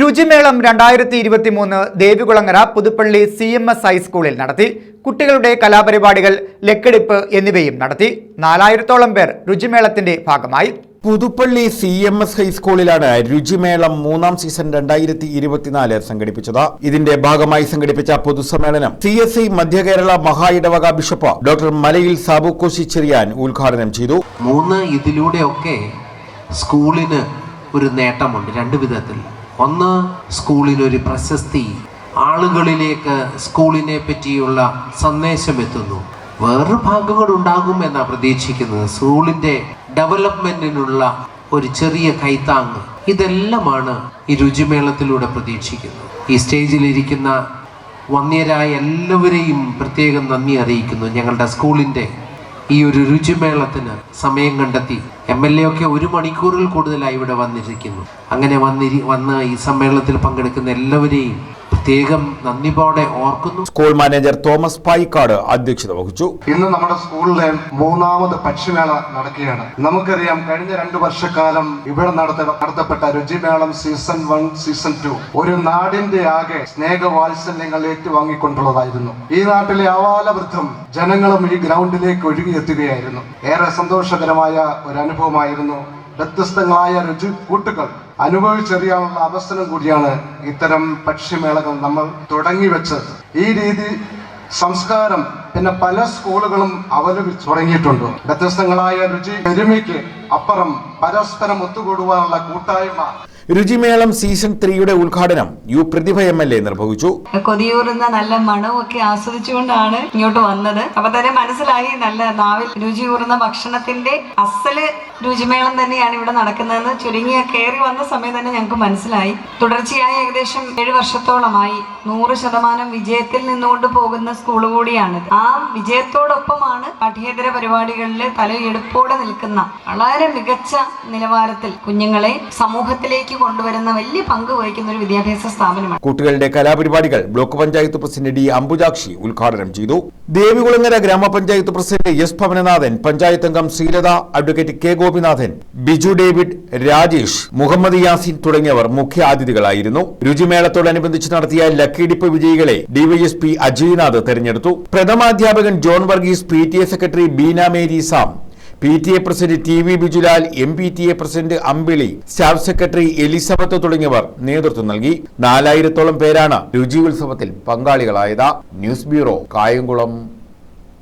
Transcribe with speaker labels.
Speaker 1: രുചിമേളം രണ്ടായിരത്തി ഇരുപത്തി മൂന്ന് Devikulangara Puthuppally C M S ഹൈസ്കൂളിൽ നടത്തി. കുട്ടികളുടെ കലാപരിപാടികൾ ലക്കെടുപ്പ് എന്നിവയും നടത്തി. നാലായിരത്തോളം പേർ രുചിമേളത്തിന്റെ ഭാഗമായി.
Speaker 2: പുതുപ്പള്ളി സി എം എസ് ഹൈസ്കൂളിലാണ് രുചിമേളം മൂന്നാം സീസൺ രണ്ടായിരത്തി ഇരുപത്തിനാല് സംഘടിപ്പിച്ചത്. ഇതിന്റെ ഭാഗമായി സംഘടിപ്പിച്ച പൊതുസമ്മേളനം സി എസ് ഐ മധ്യകേരള മഹായിടവക ഇടവക ബിഷപ്പ് ഡോക്ടർ മലയിൽ സാബുക്കോശി ചെറിയാൻ ഉദ്ഘാടനം ചെയ്തു.
Speaker 3: മൂന്ന് ഇതിലൂടെയൊക്കെ സ്കൂളിന് ഒരു നേട്ടമുണ്ട് രണ്ട് വിധത്തിൽ. ഒന്ന് സ്കൂളിനൊരു പ്രശസ്തി. ആളുകളിലേക്ക് സ്കൂളിനെ പറ്റിയുള്ള സന്ദേശം എത്തുന്നു വേറൊരു ഭാഗങ്ങൾ ഉണ്ടാകും എന്നാണ് പ്രതീക്ഷിക്കുന്നത്. സ്കൂളിന്റെ ഡെവലപ്മെന്റിനുള്ള ഒരു ചെറിയ കൈത്താങ്. ഇതെല്ലാമാണ് ഈ രുചിമേളത്തിലൂടെ പ്രതീക്ഷിക്കുന്നത്. ഈ സ്റ്റേജിലിരിക്കുന്ന വന്യരായ എല്ലാവരെയും പ്രത്യേകം നന്ദി അറിയിക്കുന്നു ഞങ്ങളുടെ സ്കൂളിന്റെ ഈ ഒരു രുചിമേളത്തിന് സമയം കണ്ടെത്തി. എം എൽ എ ഒക്കെ ഒരു മണിക്കൂറിൽ കൂടുതലായി ഇവിടെ വന്നിരിക്കുന്നു. അങ്ങനെ വന്നിരി വന്ന് ഈ സമ്മേളനത്തിൽ പങ്കെടുക്കുന്ന എല്ലാവരെയും പ്രത്യേകം നന്ദിപോടെ ഓർക്കുന്നു.
Speaker 2: സ്കൂൾ മാനേജർ തോമസ് പായിക്കാട് അധ്യക്ഷത വഹിച്ചു.
Speaker 4: ഇന്ന് നമ്മുടെ സ്കൂളിലെ മൂന്നാമത് പക്ഷിമേള നടക്കുകയാണ്. നമുക്കറിയാം കഴിഞ്ഞ രണ്ടു വർഷക്കാലം ഇവിടെ നടത്ത നടത്തപ്പെട്ട Ruchimelam season one season two ഒരു നാടിന്റെ ആകെ സ്നേഹവാത്സല്യങ്ങൾ ഏറ്റുവാങ്ങിക്കൊണ്ടുള്ളതായിരുന്നു. ഈ നാട്ടിലെ ആവാലവൃദ്ധം ജനങ്ങളും ഈ ഗ്രൗണ്ടിലേക്ക് ഒഴുകിയെത്തുകയായിരുന്നു. ഏറെ സന്തോഷകരമായ ഒരു അനുഭവമായിരുന്നു. വ്യത്യസ്തങ്ങളായ രുചി കൂട്ടുകൾ അനുഭവിച്ചറിയാനുള്ള അവസരം കൂടിയാണ് ഇത്തരം പക്ഷിമേളകൾ നമ്മൾ തുടങ്ങി വെച്ചത്. ഈ രീതി സംസ്കാരം പിന്നെ പല സ്കൂളുകളും അവലംബിച്ച് തുടങ്ങിയിട്ടുണ്ട്. വ്യത്യസ്തങ്ങളായ രുചി പെരുമയ്ക്ക് അപ്പുറം പരസ്പരം ഒത്തുകൂടുവാനുള്ള കൂട്ടായ്മ.
Speaker 2: രുചിമേളം സീസൺ ത്രീയുടെ ഉദ്ഘാടനം U Prathibha M L A നിർവഹിച്ചു.
Speaker 5: കൊതിയൂറുന്ന നല്ല ഒക്കെ ആസ്വദിച്ചുകൊണ്ടാണ് ഇങ്ങോട്ട് വന്നത്. അപ്പൊ തന്നെ മനസ്സിലായി നല്ല നാവിൽ രുചിയൂറുന്ന ഭക്ഷണത്തിന്റെ അസൽ രുചിമേളം തന്നെയാണ് ഇവിടെ നടക്കുന്നതെന്ന് ചുരുങ്ങിയ കയറി വന്ന സമയം തന്നെ ഞങ്ങൾക്ക് മനസ്സിലായി. തുടർച്ചയായി ഏകദേശം ഏഴ് വർഷത്തോളമായി. നൂറ് ശതമാനം വിജയത്തിൽ നിന്നുകൊണ്ട് പോകുന്ന സ്കൂൾ കൂടിയാണ്. ആ വിജയത്തോടൊപ്പമാണ് പഠ്യേതര പരിപാടികളിൽ തലയെടുപ്പോടെ നിൽക്കുന്ന വളരെ മികച്ച നിലവാരത്തിൽ കുഞ്ഞുങ്ങളെ സമൂഹത്തിലേക്ക് കൊണ്ടുവരുന്ന വലിയ പങ്ക് വഹിക്കുന്ന ഒരു വിദ്യാഭ്യാസ സ്ഥാപനമാണ്.
Speaker 2: കുട്ടികളുടെ കലാപരിപാടികൾ block panchayat president D Ambujakshi ഉദ്ഘാടനം ചെയ്തു. ദേവികുളങ്ങര ഗ്രാമപഞ്ചായത്ത് പ്രസിഡന്റ് എസ് ഭവനനാഥൻ പഞ്ചായത്ത് അംഗം Sreelatha advocate K Gopinathan Biju David Rajesh Muhammad Yasin തുടങ്ങിയവർ മുഖ്യ അതിഥികളായിരുന്നു രുചിമേളത്തോടനുബന്ധിച്ച് നടത്തിയ ലക്കിടിപ്പ് വിജയികളെ ഡിവൈഎസ്പി അജയ്നാഥ് തെരഞ്ഞെടുത്തു. പ്രഥമാധ്യാപകൻ John Varghese P T A secretary Beena Mary Sam P T A president T V Bijulal M P T A president Ambili staff secretary Elizabeth തുടങ്ങിയവർ നേതൃത്വം നൽകി. നാലായിരത്തോളം പേരാണ് രുചി ഉത്സവത്തിൽ പങ്കാളികളായത്. News bureau Kayamkulam.